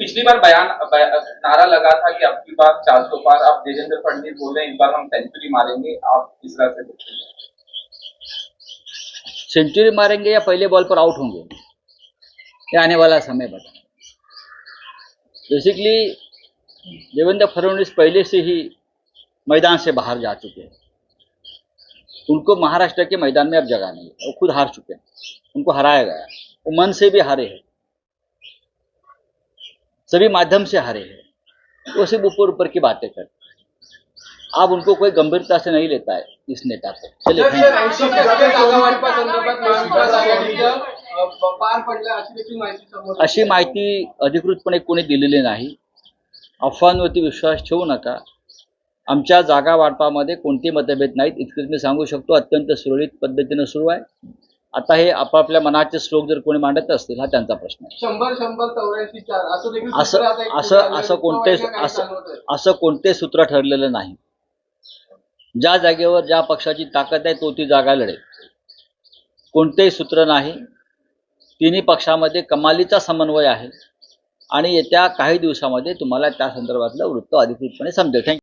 पिछली बार बयान, बया- नारा लगा था कि अब की बार चार सौ पार अब देवेंद्र फडणवीस बोल रहे हैं, इस बार हम सेंचुरी मारेंगे, आप इस तरह से देखते हैं। सेंचुरी मारेंगे या पहले बॉल पर आउट होंगे? ये आने वाला समय बता। बेसिकली देवेंद्र फडणवीस पहले से ही मैदान से बाहर जा चुके हैं। उनको महाराष्ट्र के मैदान में अब जगह नहीं है, वो खुद हार चुके हैं, उनको हराया गया वो मन से भी हारे हैं। सभी माध्यम से हारे हैं। वो सिर्फ ऊपर ऊपर की बातें करते हैं। अब उनको कोई गंभीरता से नहीं लेता है इस नेता को। चलिए अशी माहिती अधिकृतपणे कोणी दिलेली नाही. अफवांवरती विश्वास ठेवू नका. आमच्या जागा वाटपामध्ये कोणते मतभेद नाहीत इतकंच मी सांगू शकतो अत्यंत सुरळीत पद्धतीनं सुरू आहे. आता हे आपापल्या मनाचे श्लोक जर कोणी मांडत असतील हा त्यांचा प्रश्न आहे. असं असं असं कोणते असं? असं कोणते सूत्र ठरलेलं नाही. ज्या जागेवर ज्या पक्षाची ताकद आहे तो ती जागा लढेल. कोणतेही सूत्र नाही तिन्ही पक्षामध्ये कमालीचा समन्वय आहे आणि येत्या काही दिवसामध्ये तुम्हाला त्या संदर्भातलं वृत्त अधिकृतपणे समजेल. थँक्यू